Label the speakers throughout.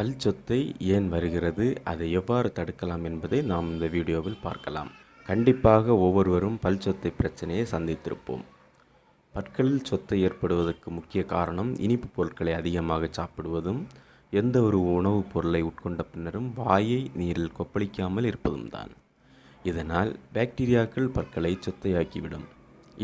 Speaker 1: பல் சொத்தை ஏன் வருகிறது? அதை எவ்வாறு தடுக்கலாம் என்பதை நாம் இந்த வீடியோவில் பார்க்கலாம். கண்டிப்பாக ஒவ்வொருவரும் பல் சொத்தை பிரச்சனையை சந்தித்திருப்போம். பற்களில் சொத்தை ஏற்படுவதற்கு முக்கிய காரணம் இனிப்பு பொருட்களை அதிகமாக சாப்பிடுவதும் எந்த ஒரு உணவுப் பொருளை உட்கொண்ட பின்னரும் வாயை நீரில் கொப்பளிக்காமல் இருப்பதும் தான் இதனால் பாக்டீரியாக்கள் பற்களை சொத்தையாக்கிவிடும்.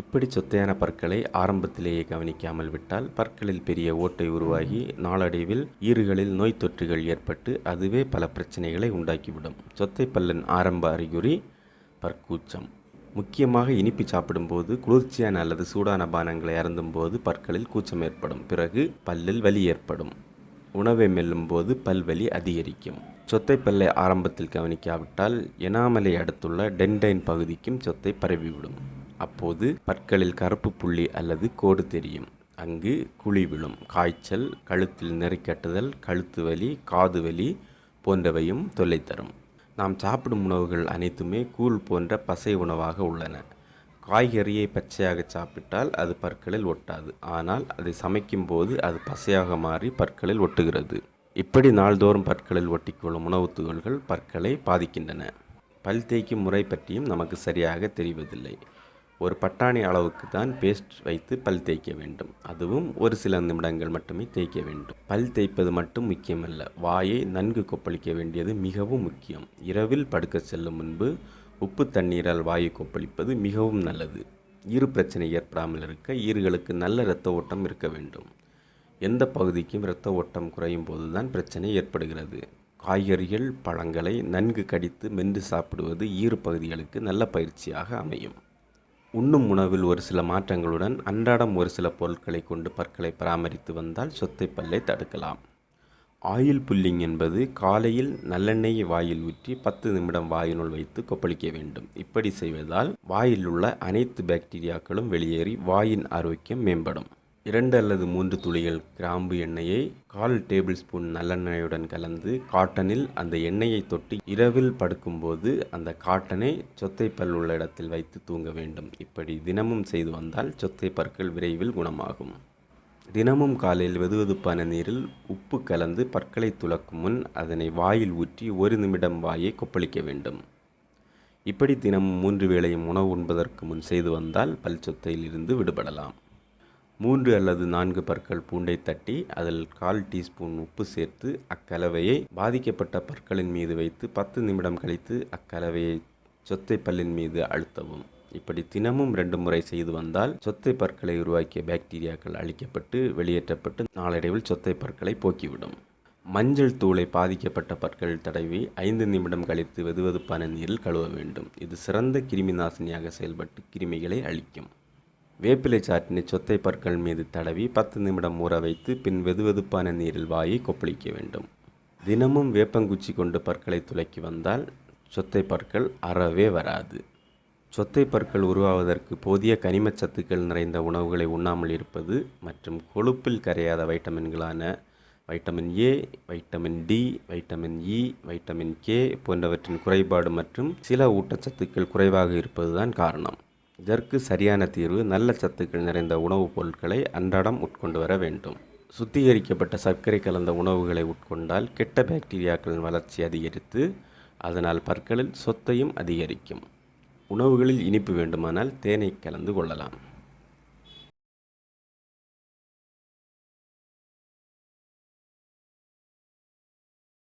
Speaker 1: இப்படி சொத்தையான பற்களை ஆரம்பத்திலேயே கவனிக்காமல் விட்டால் பற்களில் பெரிய ஓட்டை உருவாகி நாளடைவில் ஈறுகளில் நோய் தொற்றுகள் ஏற்பட்டு அதுவே பல பிரச்சனைகளை உண்டாக்கிவிடும். சொத்தை பல்லின் ஆரம்ப அறிகுறி பற்கூச்சம். முக்கியமாக இனிப்பு சாப்பிடும்போது குளிர்ச்சியான அல்லது சூடான பானங்களை அருந்தும்போது பற்களில் கூச்சம் ஏற்படும். பிறகு பல்லில் வலி ஏற்படும். உணவை மெல்லும்போது பல்வலி அதிகரிக்கும். சொத்தை பல்லை ஆரம்பத்தில் கவனிக்காவிட்டால் எனாமலை அடுத்துள்ள டென்டைன் பகுதிக்கும் சொத்தை பரவிவிடும். அப்போது பற்களில் கருப்பு புள்ளி அல்லது கோடு தெரியும். அங்கு குழி விழும். காய்ச்சல் கழுத்தில் நெறிக்கட்டுதல் கழுத்து வலி காது வலி போன்றவையும் தொல்லை தரும். நாம் சாப்பிடும் உணவுகள் அனைத்துமே கூழ் போன்ற பசை உணவாக உள்ளன. காய்கறியை பச்சையாக சாப்பிட்டால் அது பற்களில் ஒட்டாது. ஆனால் அதை சமைக்கும் போது அது பசையாக மாறி பற்களில் ஒட்டுகிறது. இப்படி நாள்தோறும் பற்களில் ஒட்டிக்கொள்ளும் உணவுத் துகள்கள் பற்களை பாதிக்கின்றன. பல் தேய்க்கும் முறை பற்றியும் நமக்கு சரியாக தெரிவதில்லை. ஒரு பட்டாணி அளவுக்கு தான் பேஸ்ட் வைத்து பல் தேய்க்க வேண்டும். அதுவும் ஒரு சில நிமிடங்கள் மட்டுமே தேய்க்க வேண்டும். பல் தேய்ப்பது மட்டும் முக்கியமல்ல. வாயை நன்கு கொப்பளிக்க வேண்டியது மிகவும் முக்கியம். இரவில் படுக்க செல்லும் முன்பு உப்பு தண்ணீரால் வாயை கொப்பளிப்பது மிகவும் நல்லது. ஈறு பிரச்சனை ஏற்படாமல் இருக்க ஈறுகளுக்கு நல்ல இரத்த ஓட்டம் இருக்க வேண்டும். எந்த பகுதிக்கும் இரத்த ஓட்டம் குறையும் போதுதான் பிரச்சனை ஏற்படுகிறது. காய்கறிகள் பழங்களை நன்கு கடித்து மென்று சாப்பிடுவது ஈறு பகுதிகளுக்கு நல்ல பயிற்சியாக அமையும். உண்ணும் உணவில் ஒரு சில மாற்றங்களுடன் அன்றாடம் ஒரு சில பொருட்களை கொண்டு பற்களை பராமரித்து வந்தால் சொத்தை பல்லை தடுக்கலாம். ஆயில் புல்லிங் என்பது காலையில் நல்லெண்ணெயை வாயில் ஊற்றி பத்து நிமிடம் வாயினுள் வைத்து கொப்பளிக்க வேண்டும். இப்படி செய்வதால் வாயில் உள்ள அனைத்து பாக்டீரியாக்களும் வெளியேறி வாயின் ஆரோக்கியம் மேம்படும். இரண்டு அல்லது மூன்று துளிகள் கிராம்பு எண்ணெயை கால் டேபிள் ஸ்பூன் நல்லெண்ணெயுடன் கலந்து காட்டனில் அந்த எண்ணெயை தொட்டு இரவில் படுக்கும்போது அந்த காட்டனை சொத்தை பல் உள்ள இடத்தில் வைத்து தூங்க வேண்டும். இப்படி தினமும் செய்து வந்தால் சொத்தை பற்கள் விரைவில் குணமாகும். தினமும் காலையில் வெதுவெதுப்பான நீரில் உப்பு கலந்து பற்களை துளக்கும் முன் அதனை வாயில் ஊற்றி ஒரு நிமிடம் வாயை கொப்பளிக்க வேண்டும். இப்படி தினமும் மூன்று வேளையும் உணவு உண்பதற்கு முன் செய்து வந்தால் பல் சொத்தையிலிருந்து விடுபடலாம். மூன்று அல்லது நான்கு பற்கள் பூண்டை தட்டி அதில் கால் டீஸ்பூன் உப்பு சேர்த்து அக்கலவையை பாதிக்கப்பட்ட பற்களின் மீது வைத்து பத்து நிமிடம் கழித்து அக்கலவையை சொத்தை பல்லின் மீது அழுத்தவும். இப்படி தினமும் ரெண்டு முறை செய்து வந்தால் சொத்தை பற்களை உருவாக்கிய பாக்டீரியாக்கள் அழிக்கப்பட்டு வெளியேற்றப்பட்டு நாளடைவில் சொத்தை பற்களை போக்கிவிடும். மஞ்சள் தூளை பாதிக்கப்பட்ட பற்கள் தடவி ஐந்து நிமிடம் கழித்து வெதுவெதுப்பான நீரில் கழுவ வேண்டும். இது சிறந்த கிருமி நாசினியாக செயல்பட்டு கிருமிகளை அழிக்கும். வேப்பிலை சாற்றினை சொத்தை பற்கள் மீது தடவி பத்து நிமிடம் ஊற வைத்து பின் வெதுவெதுப்பான நீரில் வாயை கொப்பளிக்க வேண்டும். தினமும் வேப்பங்குச்சி கொண்டு பற்களை துலக்கி வந்தால் சொத்தை பற்கள் அறவே வராது. சொத்தை பற்கள் உருவாவதற்கு போதிய கனிமச்சத்துக்கள் நிறைந்த உணவுகளை உண்ணாமல் இருப்பது மற்றும் கொழுப்பில் கரையாத வைட்டமின்களான vitamin A vitamin D vitamin E vitamin K போன்றவற்றின் குறைபாடு மற்றும் சில ஊட்டச்சத்துக்கள் குறைவாக இருப்பதுதான் காரணம். இதற்கு சரியான தீர்வு நல்ல சத்துக்கள் நிறைந்த உணவுப் பொருட்களை அன்றாடம் உட்கொண்டு வர வேண்டும். சுத்திகரிக்கப்பட்ட சர்க்கரை கலந்த உணவுகளை உட்கொண்டால் கெட்ட பாக்டீரியாக்களின் வளர்ச்சி அதிகரித்து அதனால் பற்களில் சொத்தையும் அதிகரிக்கும். உணவுகளில் இனிப்பு வேண்டுமானால் தேனை கலந்து கொள்ளலாம்.